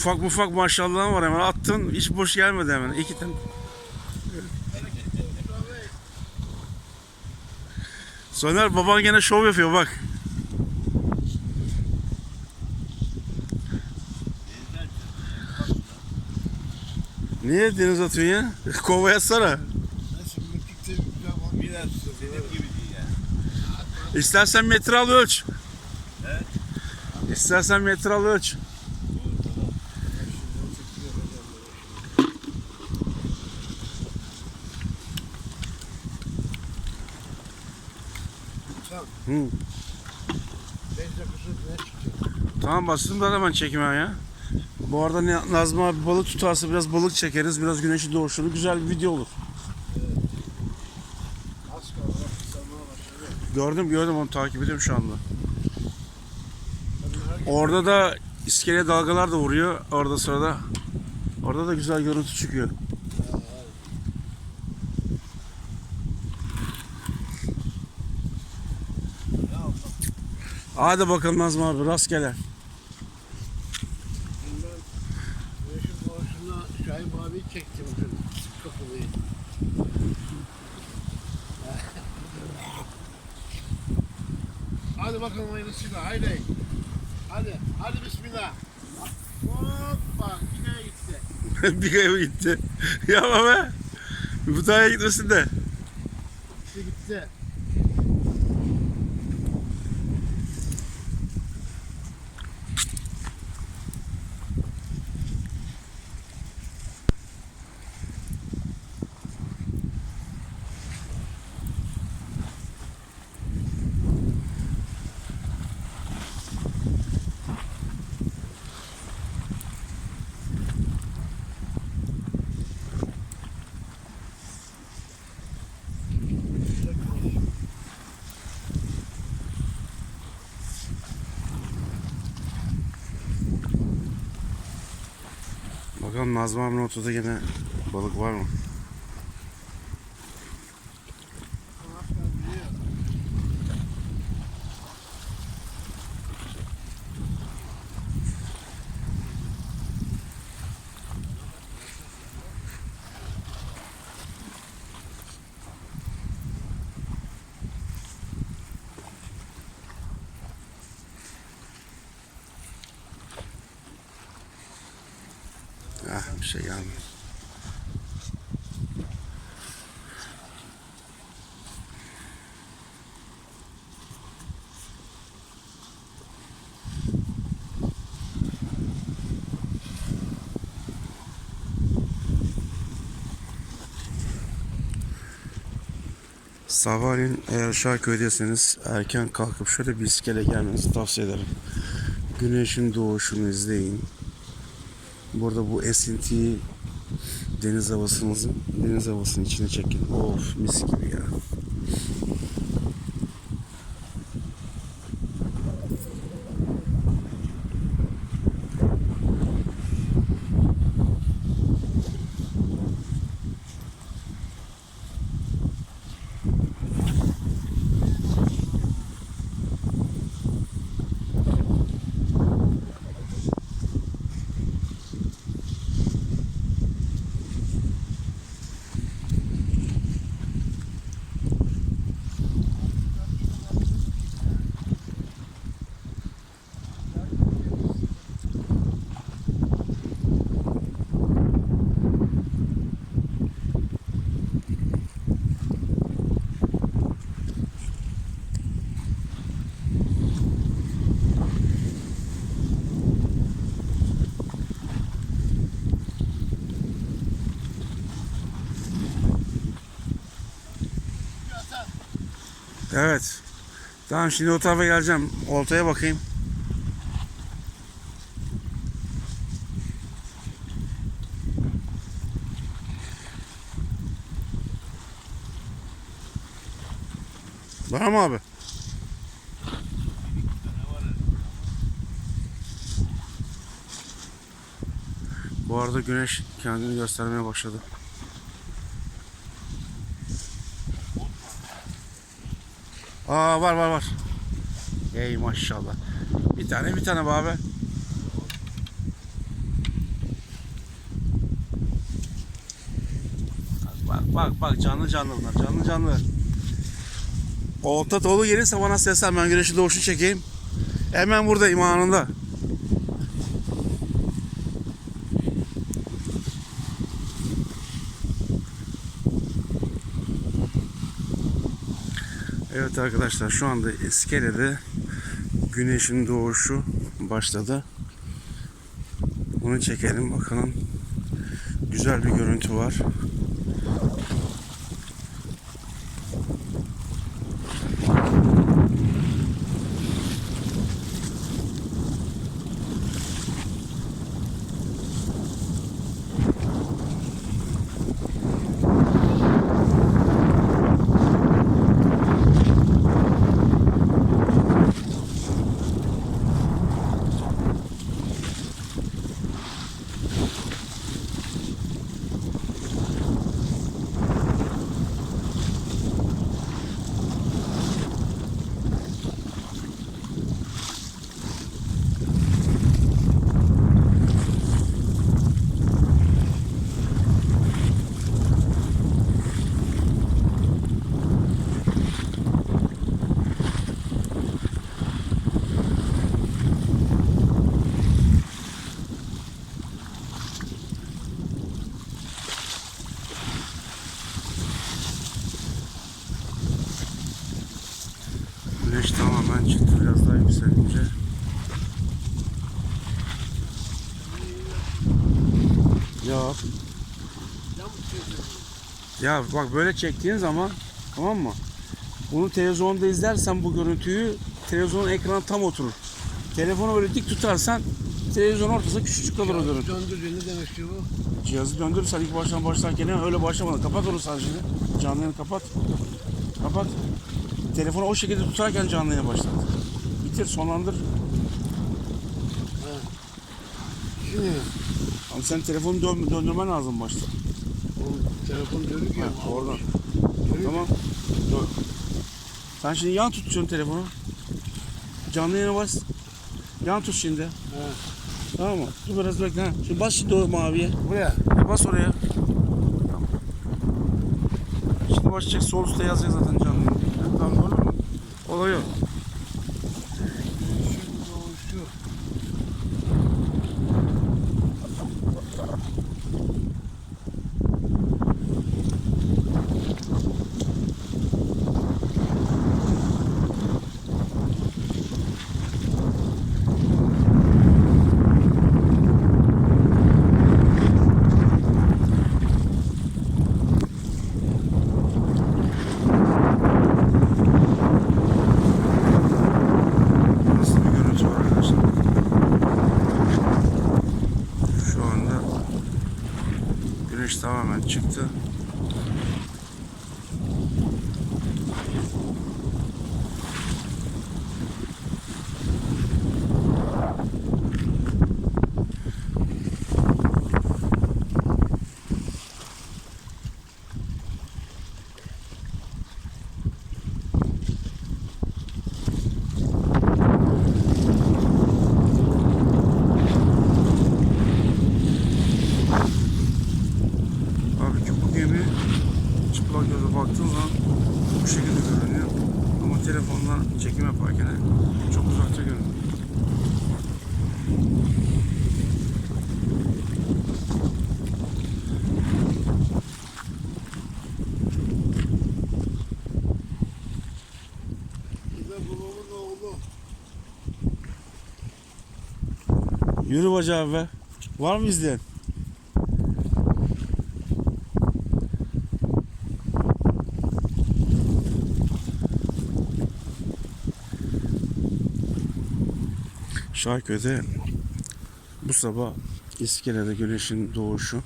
Ufak ufak maşallahın var hemen attın hiç boş gelmedi hemen. İki tane. Soner baban gene şov yapıyor bak. Niye deniz atıyorsun ya? Kova yatsana. Senin gibi değil ya. İstersen metre al ölç. Hı. Tamam bastım da hemen çekime ya. Bu arada Nazım abi balık tutarsa biraz balık çekeriz. Biraz güneşi doğuşunu güzel bir video olur. Gördüm gördüm onu takip ediyorum şu anda. Orada da iskeleye dalgalar da vuruyor. Orada sırada. Orada da güzel görüntü çıkıyor. Hadi bakalım Nazım abi rastgele. Şahin abi çektim kapılıyı. Hadi bakalım hayırlısıyla haydi. Hadi, hadi bismillah. Hoppa, yine gitti. bir kayıp gitti. Yapma be. Bu tarafa gitmesin de. Gitti gitti. Nazım abinin ortada gene balık var mı? Ah bir şey gelmedi. Sabahleyin eğer Şarköy'deyseniz erken kalkıp şöyle bir iskele gelmenizi tavsiye ederim. Güneşin doğuşunu izleyin. Burada bu esintiyi deniz havasınızın deniz havasının içine çekin. Of mis gibi ya. Evet. Tamam şimdi o tarafa geleceğim. Oltaya bakayım. Var mı abi? Bu arada güneş kendini göstermeye başladı. Aa var var var. Ey maşallah. Bir tane bir tane be abi. Bak bak bak canlı canlı bunlar canlı canlı. Olta dolu gelirse bana seslen ben güneşi doğuşu çekeyim. Hemen buradayım anında. Evet arkadaşlar şu anda iskelede güneşin doğuşu başladı. Bunu çekelim bakalım. Güzel bir görüntü var. Güneş tamamen çıktı biraz daha yükselince. Ya bak böyle çektiğin zaman tamam mı? Bunu televizyonda izlersen bu görüntüyü televizyonun ekranı tam oturur. Telefonu böyle dik tutarsan televizyon ortasında küçücük kalır o görüntü. Döndürüyor ne demek ki bu? Cihazı döndürürsen ilk baştan başlarken öyle başlamadan kapat onu sadece. Canlı yayını kapat. Kapat. Telefonu o şekilde tutarken canlı yayına başlat. Bitir sonlandır. Şimdi Ama sen telefonu dön, döndürmen lazım başta. oğlum, telefon dönük ya. Ha, oradan. Dönük. Tamam. Dur. Sen şimdi yan tutacaksın telefonu. Canlı yayına bas. Yan tut şimdi. Ha. Tamam mı? Dur biraz bekle. Ha. Şimdi bas şimdi o maviye. Buraya. Bas oraya. Tamam. Şimdi başlayacak sol üstte yazacak zaten canlı. Tamam olur mu? Olay yok. Güneşin doğuşu. Nasıl bir görüntü var arkadaşlar? Şu anda güneş tamamen çıktı. Halbuki bu gemi çıplak gözle baktığın zaman bu şekilde görünüyor. Ama telefonla çekim yaparken çok uzakta görünüyor. Bu da babamın oğlu. Yürü bacağı be. Var mı izleyen? Şarköy'de bu sabah iskelede güneşin doğuşu.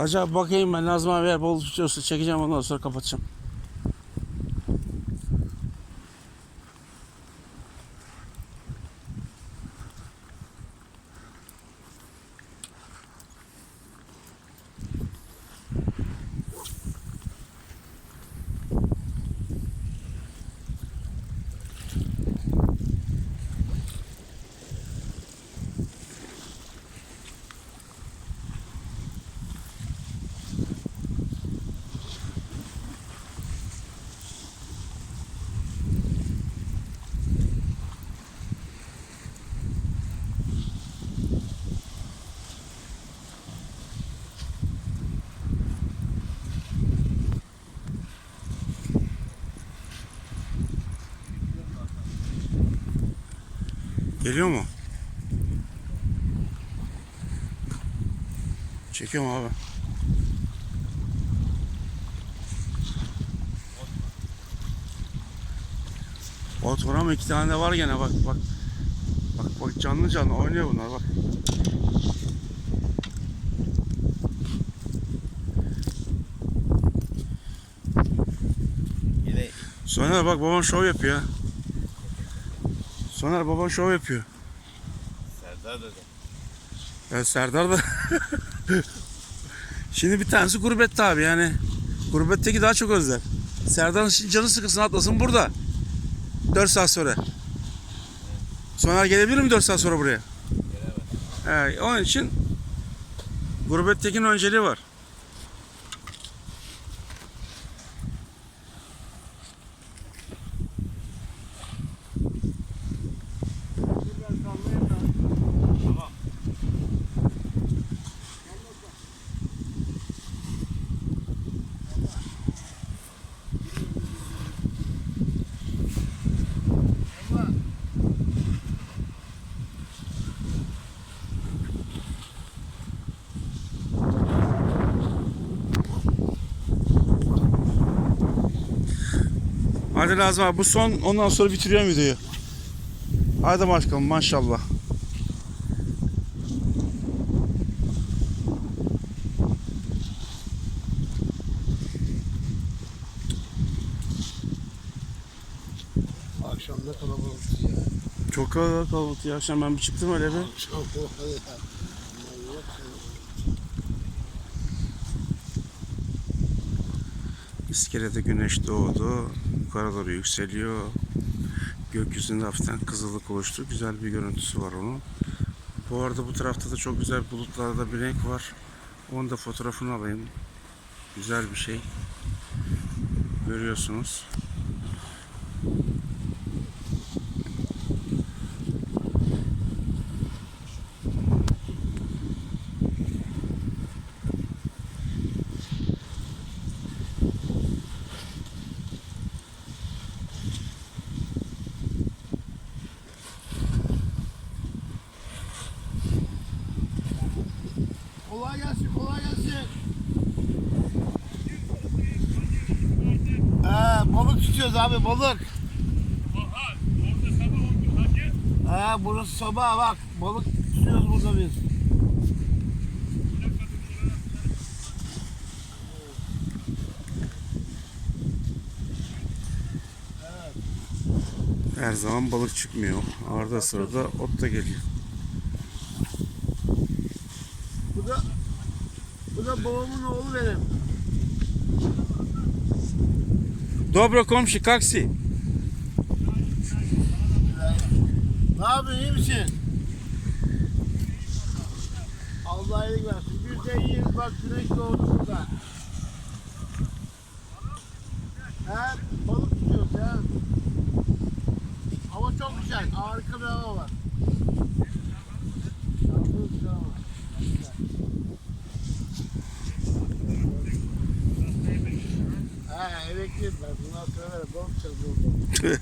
Acaba bakayım ben Nazım abi eğer bol tutuyorsa çekeceğim ondan sonra kapatacağım. Geliyor mu? Çekiyor mu abi? Ot var ama iki tane de var gene bak bak. Bak bak canlı canlı oynuyor bunlar bak. Yine Soner bak baban şov yapıyor. Soner baban şov yapıyor. Serdar dedi. Evet Serdar da Şimdi bir tanesi gurbette abi yani. Gurbetteki daha çok özler. Serdar'ın canı sıkılsın atlasın burada. 4 saat sonra. Soner gelebilir mi 4 saat sonra buraya? Gelemez. He, onun için gurbettekinin önceliği var. Tamam. Hadi Nazım abi bu son ondan sonra bitiriyorum videoyu. Hadi başkanım maşallah. Akşam ne kalabalıktı ya. Çok kalabalık ya. Akşam ben bir çıktım öyle bir. Akşam var ya. Manyak ya. İskelede güneş doğdu. Yukarı doğru yükseliyor. Gökyüzünde hafiften kızıllık oluştu. Güzel bir görüntüsü var onun. Bu arada bu tarafta da çok güzel bulutlarda bir renk var. Onu da fotoğrafını alayım. Güzel bir şey. Görüyorsunuz. Tutuyoruz abi, balık. Ha, burası sabah bak, balık tutuyoruz burada biz. Her zaman balık çıkmıyor. Arada sırada ot da geliyor. Bu da, bu da babamın oğlu benim. Dobro komşu kaksi. Ne yapıyorsun, iyi misin? Allah iyilik versin. Biz de iyiyiz, bak güneş doğdu burada. He, balık tutuyoruz ya. Hava çok güzel, harika bir hava var. Yalnız güzel hava. Güzel. He, emekliyim ben. Bundan sonra böyle balık tutacağız burada.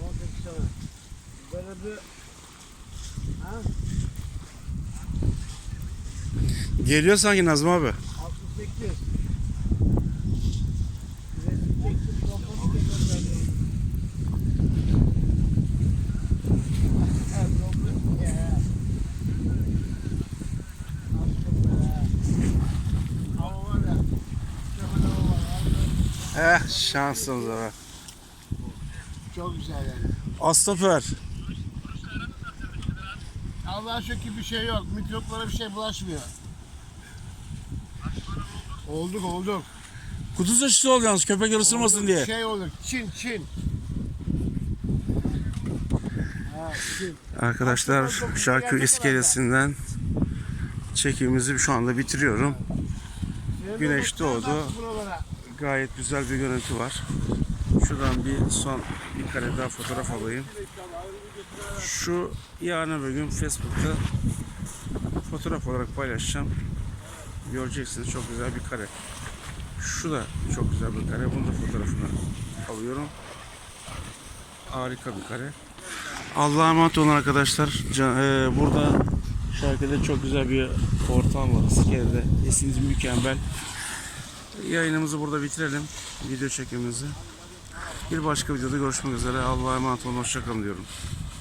Balık tutacağız. Böyle bir... Ha? Geliyor sanki Nazım abi. 68. Resim çektim, topladım, gönderdim. Ha, topladım ya. Aslında ya. Hava var ya, mükemmel şansınız be. Çok güzel yani. Astafer. Allah'a şükür bir şey yok. Mikroplara bir şey bulaşmıyor. Olduk olduk. Kuduz aşısı ol yalnız köpek ısırmasın Olduk. diye. Şey olur. Çin Çin. Ha, Çin. Arkadaşlar Şarköy iskelesinden çekimimizi şu anda bitiriyorum. Güneş doğdu. Gayet güzel bir görüntü var. Şuradan bir son bir kare daha fotoğraf alayım. Şu yarın öbür gün Facebook'ta fotoğraf olarak paylaşacağım. Göreceksiniz çok güzel bir kare. Şu da çok güzel bir kare. Bunun da fotoğrafını alıyorum. harika bir kare. Allah'a emanet olun arkadaşlar. E, burada şarkıda çok güzel bir ortam var. İskele'de esinti mükemmel. Yayınımızı burada bitirelim. Video çekimimizi. Bir başka videoda görüşmek üzere. Allah'a emanet olun. Hoşçakalın diyorum.